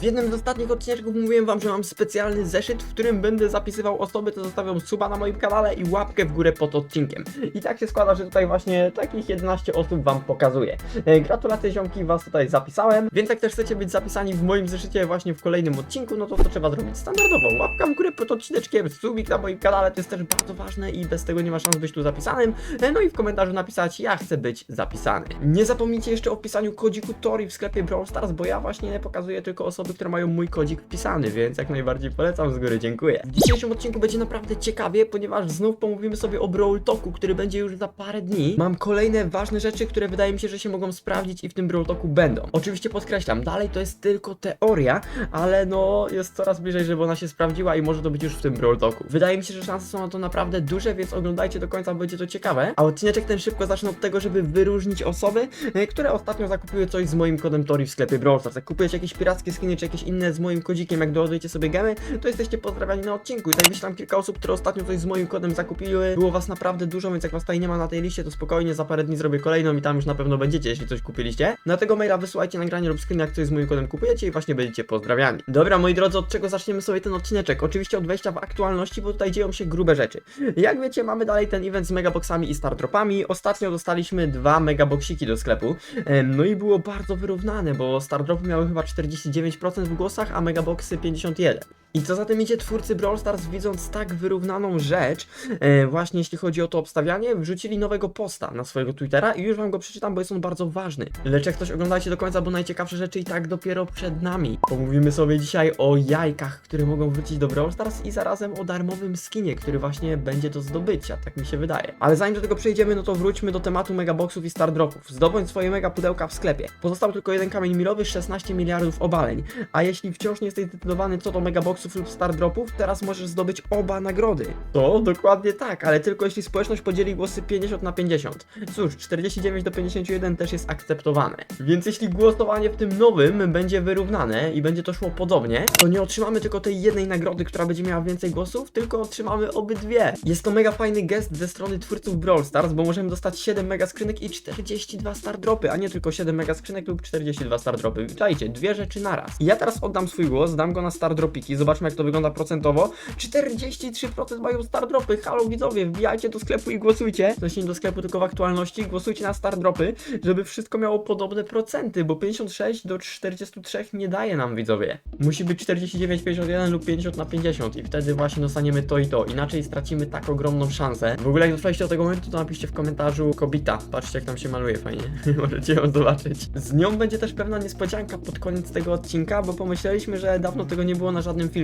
W jednym z ostatnich odcinków mówiłem wam, że mam specjalny zeszyt, w którym będę zapisywał osoby, co zostawią suba na moim kanale i łapkę w górę pod odcinkiem. I tak się składa, że tutaj właśnie takich 11 osób wam pokazuję. E, Gratulacje ziomki, was tutaj zapisałem, więc jak też chcecie być zapisani w moim zeszycie właśnie w kolejnym odcinku, no to to trzeba zrobić standardowo. Łapka w górę pod odcineczkiem, subik na moim kanale, to jest też bardzo ważne i bez tego nie ma szans być tu zapisanym. E, No i w komentarzu napisać, ja chcę być zapisany. Nie zapomnijcie jeszcze o wpisaniu kodziku Tori w sklepie Brawl Stars, bo ja właśnie pokazuję tylko osoby, które mają mój kodzik wpisany, więc jak najbardziej polecam z góry, dziękuję. W dzisiejszym odcinku będzie naprawdę ciekawie, ponieważ znów pomówimy sobie o Brawl Talku, który będzie już za parę dni. Mam kolejne ważne rzeczy, które wydaje mi się, że się mogą sprawdzić i w tym Brawl Talku będą. Oczywiście podkreślam, dalej to jest tylko teoria, ale no jest coraz bliżej, żeby ona się sprawdziła i może to być już w tym Brawl Talku. Wydaje mi się, że szanse są na to naprawdę duże, więc oglądajcie do końca, będzie to ciekawe. A odcineczek ten szybko zacznę od tego, żeby wyróżnić osoby, e, które ostatnio zakupiły coś z moim kodem Tori w sklepie Brawl Stars. Jak kupujecie jakieś pirackie skiny, czy jakieś inne z moim kodzikiem, jak doładujecie sobie gemy, to jesteście pozdrawiani na odcinku. I tutaj wyślam kilka osób, które ostatnio coś z moim kodem zakupiły. Było was naprawdę dużo, więc jak was tutaj nie ma na tej liście, to spokojnie za parę dni zrobię kolejną i tam już na pewno będziecie, jeśli coś kupiliście. Dlatego maila wysyłajcie nagranie lub screen, jak coś z moim kodem kupujecie i właśnie będziecie pozdrawiani. Dobra, moi drodzy, od czego zaczniemy sobie ten odcineczek? Oczywiście od wejścia w aktualności, bo tutaj dzieją się grube rzeczy. Jak wiecie, mamy dalej ten event z megaboxami i stardropami. Ostatnio dostaliśmy dwa megaboxiki do sklepu. No i było bardzo wyrównane, bo stardropy miały chyba 49% w głosach, a megaboxy 51%. I co za tym idzie, twórcy Brawl Stars widząc tak wyrównaną rzecz, e, właśnie jeśli chodzi o to obstawianie, wrzucili nowego posta na swojego Twittera i już wam go przeczytam, bo jest on bardzo ważny. Lecz jak ktoś oglądajcie do końca, bo najciekawsze rzeczy i tak dopiero przed nami. Pomówimy sobie dzisiaj o jajkach, które mogą wrócić do Brawl Stars i zarazem o darmowym skinie, który właśnie będzie do zdobycia, tak mi się wydaje. Ale zanim do tego przejdziemy, no to wróćmy do tematu megaboxów i stardropów. Zdobądź swoje mega pudełka w sklepie. Pozostał tylko jeden kamień milowy, 16 miliardów obaleń. A jeśli wciąż nie jesteś zdecydowany co do megaboxów lub stardropów, teraz możesz zdobyć oba nagrody. To dokładnie tak, ale tylko jeśli społeczność podzieli głosy 50 na 50. Cóż, 49 do 51 też jest akceptowane. Więc jeśli głosowanie w tym nowym będzie wyrównane i będzie to szło podobnie, to nie otrzymamy tylko tej jednej nagrody, która będzie miała więcej głosów, tylko otrzymamy obydwie. Jest to mega fajny gest ze strony twórców Brawl Stars, bo możemy dostać 7 mega skrzynek i 42 stardropy, a nie tylko 7 mega skrzynek lub 42 stardropy. Czajcie, dwie rzeczy naraz. Ja teraz oddam swój głos, dam go na stardropiki, zobaczmy jak to wygląda procentowo. 43% mają stardropy, halo widzowie, wbijajcie do sklepu i głosujcie. To nie do sklepu, tylko w aktualności, głosujcie na stardropy, żeby wszystko miało podobne procenty, bo 56 do 43 nie daje nam widzowie. Musi być 49, 51 lub 50 na 50 i wtedy właśnie dostaniemy to i to, inaczej stracimy tak ogromną szansę. W ogóle jak dotrwaliście do tego momentu, to napiszcie w komentarzu kobita. Patrzcie jak tam się maluje fajnie, możecie ją zobaczyć. Z nią będzie też pewna niespodzianka pod koniec tego odcinka, bo pomyśleliśmy, że dawno tego nie było na żadnym filmie.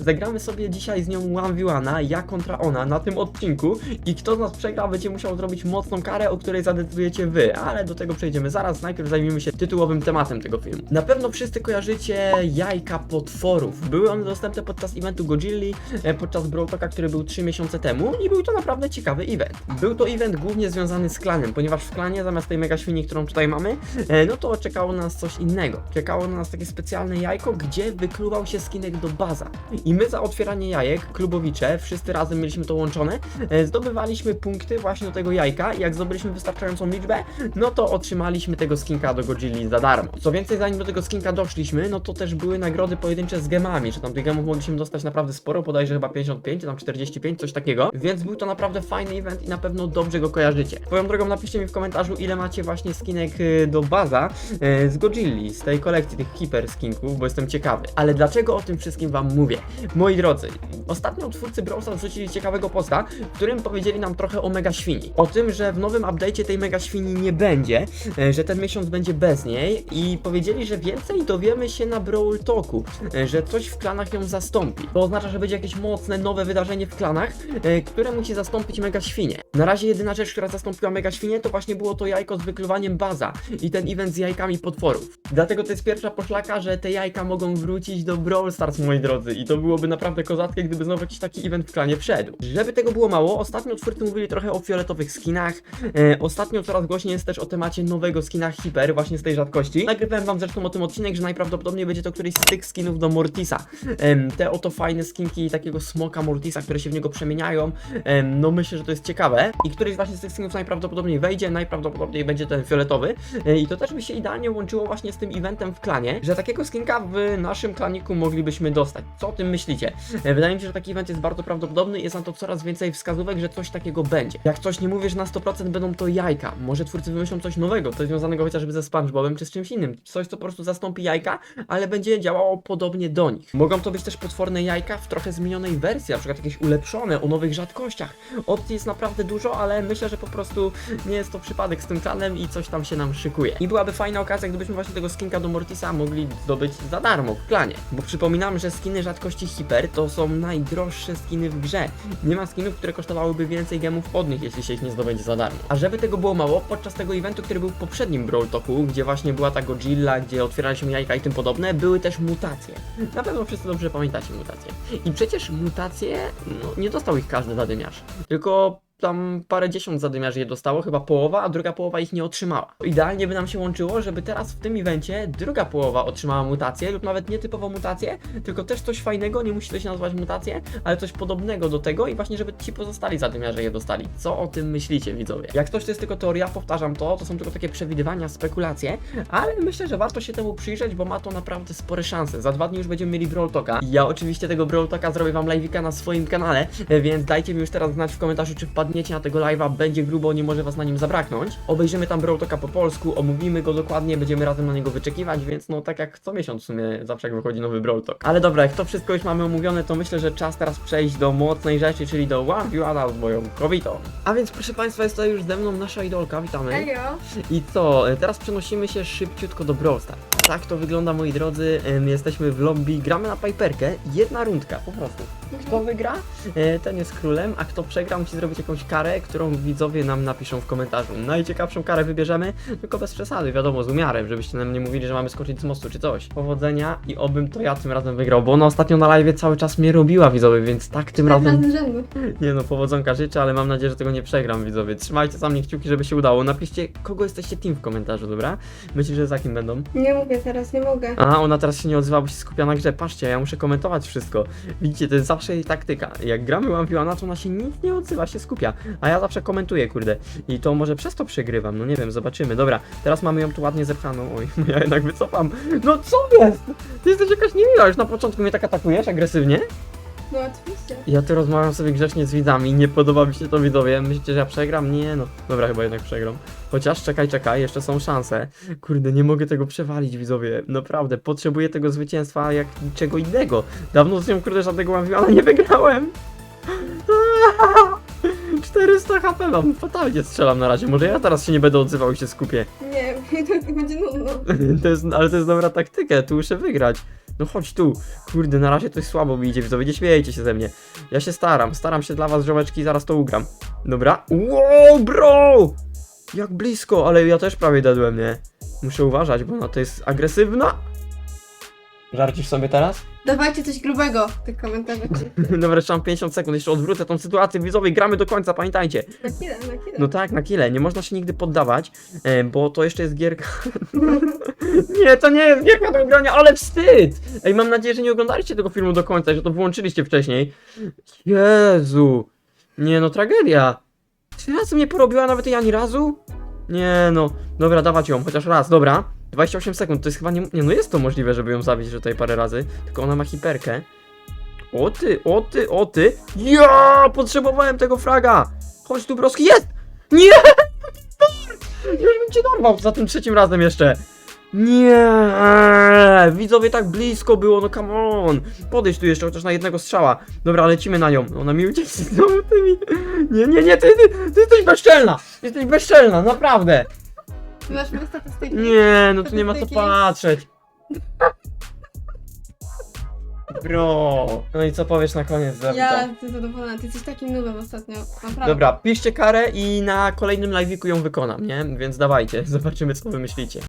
Zagramy sobie dzisiaj z nią 1v1, ja kontra ona na tym odcinku i kto z nas przegra będzie musiał zrobić mocną karę, o której zadecydujecie wy, ale do tego przejdziemy zaraz, najpierw zajmiemy się tytułowym tematem tego filmu. Na pewno wszyscy kojarzycie jajka potworów. Były one dostępne podczas eventu Godzilli, e, podczas Brawl Talka, który był 3 miesiące temu i był to naprawdę ciekawy event. Był to event głównie związany z klanem, ponieważ w klanie zamiast tej mega świni, którą tutaj mamy, e, no to czekało na nas coś innego. Czekało na nas takie specjalne jajko, gdzie wykluwał się skinek do baza. I my za otwieranie jajek, klubowicze, wszyscy razem mieliśmy to łączone, e, zdobywaliśmy punkty właśnie do tego jajka i jak zdobyliśmy wystarczającą liczbę, no to otrzymaliśmy tego skinka do Godzilli za darmo. Co więcej, zanim do tego skinka doszliśmy, no to też były nagrody pojedyncze z gemami, że tam tych gemów mogliśmy dostać naprawdę sporo, bodajże chyba 55, czy tam 45, coś takiego, więc był to naprawdę fajny event i na pewno dobrze go kojarzycie. Swoją drogą napiszcie mi w komentarzu, ile macie właśnie skinek y, do baza y, z Godzilli, z tej kolekcji tych hiper skinków, bo jestem ciekawy. Ale dlaczego o tym wszystkim wam mówię? Moi drodzy, ostatnio twórcy Brawl Stars wrzucili ciekawego posta, w którym powiedzieli nam trochę o Mega Świni. O tym, że w nowym update'cie tej Mega Świni nie będzie, e, że ten miesiąc będzie bez niej i powiedzieli, że więcej dowiemy się na Brawl Talku, e, że coś w klanach ją zastąpi. To oznacza, że będzie jakieś mocne, nowe wydarzenie w klanach, e, które musi zastąpić Mega Świnię. Na razie jedyna rzecz, która zastąpiła Mega Świnię, to właśnie było to jajko z wykluwaniem baza i ten event z jajkami potworów. Dlatego to jest pierwsza poszlaka, że te jajka mogą wrócić do Brawl Stars, moi drodzy. Drodzy. I to byłoby naprawdę kozackie, gdyby znowu jakiś taki event w klanie wszedł. Żeby tego było mało, ostatnio twórcy mówili trochę o fioletowych skinach. E, ostatnio coraz głośniej jest też o temacie nowego skina Hiper, właśnie z tej rzadkości. Nagrywałem wam zresztą o tym odcinek, że najprawdopodobniej będzie to któryś z tych skinów do Mortisa. Em, te oto fajne skinki takiego smoka Mortisa, które się w niego przemieniają. Em, no myślę, że to jest ciekawe. I któryś właśnie z tych skinów najprawdopodobniej wejdzie, najprawdopodobniej będzie ten fioletowy. E, I to też by się idealnie łączyło właśnie z tym eventem w klanie, że takiego skinka w naszym klaniku moglibyśmy dostać. Co o tym myślicie? E, Wydaje mi się, że taki event jest bardzo prawdopodobny jest na to coraz więcej wskazówek, że coś takiego będzie. Jak coś nie mówię, że na 100% będą to jajka. Może twórcy wymyślą coś nowego, coś związanego chociażby ze SpongeBobem czy z czymś innym. Coś, co po prostu zastąpi jajka, ale będzie działało podobnie do nich. Mogą to być też potworne jajka w trochę zmienionej wersji, na przykład jakieś ulepszone, o nowych rzadkościach. Opcji jest naprawdę dużo, ale myślę, że po prostu nie jest to przypadek z tym klanem i coś tam się nam szykuje. I byłaby fajna okazja, gdybyśmy właśnie tego skinka do Mortisa mogli zdobyć za darmo w klanie. Bo przypominam, że skiny rzadkości Hiper to są najdroższe skiny w grze. Nie ma skinów, które kosztowałyby więcej gemów od nich, jeśli się ich nie zdobędzie za darmo. A żeby tego było mało, podczas tego eventu, który był w poprzednim Brawl Talku, gdzie właśnie była ta Godzilla, gdzie otwieraliśmy jajka i tym podobne, były też mutacje. Na pewno wszyscy dobrze pamiętacie mutacje. I przecież mutacje, no, nie dostał ich każdy zadymiarz. Tylko tam parę dziesiąt zadymiarzy je dostało, chyba połowa, a druga połowa ich nie otrzymała. Idealnie by nam się łączyło, żeby teraz w tym evencie druga połowa otrzymała mutację, lub nawet nietypową mutację, tylko też coś fajnego, nie musi to się nazywać mutację, ale coś podobnego do tego i właśnie, żeby ci pozostali zadymiarze je dostali. Co o tym myślicie, widzowie? Jak coś to jest tylko teoria, powtarzam to, to są tylko takie przewidywania, spekulacje, ale myślę, że warto się temu przyjrzeć, bo ma to naprawdę spore szanse. Za dwa dni już będziemy mieli Brawl Talka. Ja oczywiście tego Brawl Talka zrobię wam live'ika na swoim kanale, więc dajcie mi już teraz znać w komentarzu, czy wpadniecie na tego live'a, będzie grubo, nie może was na nim zabraknąć. Obejrzymy tam Brawl Talka po polsku, omówimy go dokładnie, będziemy razem na niego wyczekiwać, więc no tak jak co miesiąc w sumie zawsze jak wychodzi nowy Brawl Talk. Ale dobra, jak to wszystko już mamy omówione, to myślę, że czas teraz przejść do mocnej rzeczy, czyli do One View z moją kobietą. A więc proszę państwa, jest tutaj już ze mną nasza idolka, witamy. Elio. I co? e, Teraz przenosimy się szybciutko do Brawl Stars. Tak to wygląda, moi drodzy. Jesteśmy w lobby, gramy na Piperkę. Jedna rundka, po prostu. Kto wygra, e, ten jest królem, a kto przegra, musi zrobić jakąś karę, którą widzowie nam napiszą w komentarzu. Najciekawszą karę wybierzemy, tylko bez przesady, wiadomo, z umiarem, żebyście nam nie mówili, że mamy skoczyć z mostu czy coś. Powodzenia i obym to ja tym razem wygrał, bo ona ostatnio na live cały czas mnie robiła, widzowie, więc tak tym razem... Nie no, powodzonka życzę, ale mam nadzieję, że tego nie przegram, widzowie. Trzymajcie za mnie kciuki, żeby się udało. Napiszcie, kogo jesteście team w komentarzu, dobra? Myślisz, że za kim będą? Nie mówię teraz, nie mogę. A, ona teraz się nie odzywa, bo się skupia na grze. Patrzcie, ja muszę komentować wszystko. Widzicie, to jest zawsze jej taktyka. Jak gramy Lampiona, to ona się nic nie odzywa, się skupia. A ja zawsze komentuję, kurde. I to może przez to przegrywam, no nie wiem, zobaczymy. Dobra, teraz mamy ją tu ładnie zepchaną. Oj, ja jednak wycofam. No co jest? Ty jesteś jakaś niemiła, już na początku mnie tak atakujesz agresywnie? No oczywiście. Ja tu rozmawiam sobie grzecznie z widzami, nie podoba mi się to widzowie. Myślicie, że ja przegram? Nie no. Dobra, chyba jednak przegram. Chociaż czekaj, czekaj, jeszcze są szanse. Kurde, nie mogę tego przewalić, widzowie. Naprawdę, potrzebuję tego zwycięstwa jak niczego innego. Dawno z nią, kurde, żadnego mam ale nie wygrałem. 400 HP mam, fatalnie strzelam na razie. Może ja teraz się nie będę odzywał i się skupię. Nie, to będzie nudno. To jest, ale to jest dobra taktyka, tu muszę wygrać. No chodź tu. Kurde, na razie to słabo mi idzie, widzowie, nie śmiejcie się ze mnie. Ja się staram, staram się dla was, ziomeczki, zaraz to ugram. Dobra. Wow, bro! Jak blisko, ale ja też prawie dadłem, nie? Muszę uważać, bo ona to jest agresywna. Żarcisz sobie teraz? Dawajcie coś grubego w tych komentarzach. Dobra, jeszcze mam 50 sekund, jeszcze odwrócę tą sytuację, widzowie, gramy do końca, pamiętajcie. Na chwilę, na chwilę. No tak, na kile, nie można się nigdy poddawać, e, bo to jeszcze jest gierka. nie, to nie jest gierka do grania, ale wstyd! Ej, mam nadzieję, że nie oglądaliście tego filmu do końca, że to wyłączyliście wcześniej. Jezu! Nie no, tragedia! Trzy razy mnie porobiła, nawet jej ani razu? Nie no, dobra, dawać ją, chociaż raz, dobra. 28 sekund, to jest chyba nie... Nie no, jest to możliwe, żeby ją zabić tutaj parę razy, tylko ona ma hiperkę. O ty, o ty, o ty. Ja potrzebowałem tego fraga. Chodź tu, broski, jest! Nie! Już bym cię dorwał za tym trzecim razem jeszcze. Nie! Widzowie tak blisko było, no come on! Podejdź tu jeszcze chociaż na jednego strzała. Dobra, lecimy na nią. Ona mi ucieknie znowu tymi. Nie, nie, nie, ty, ty, ty jesteś bezczelna! Jesteś bezczelna, naprawdę! Ty Masz moje statystyki. Nie, no tu nie ma co patrzeć. Bro. No i co powiesz na koniec, Zawita? Ja jestem zadowolona, ty jesteś takim nubem ostatnio. Naprawdę. Dobra, piszcie karę i na kolejnym live'iku ją wykonam, nie? Więc dawajcie, zobaczymy co wy myślicie.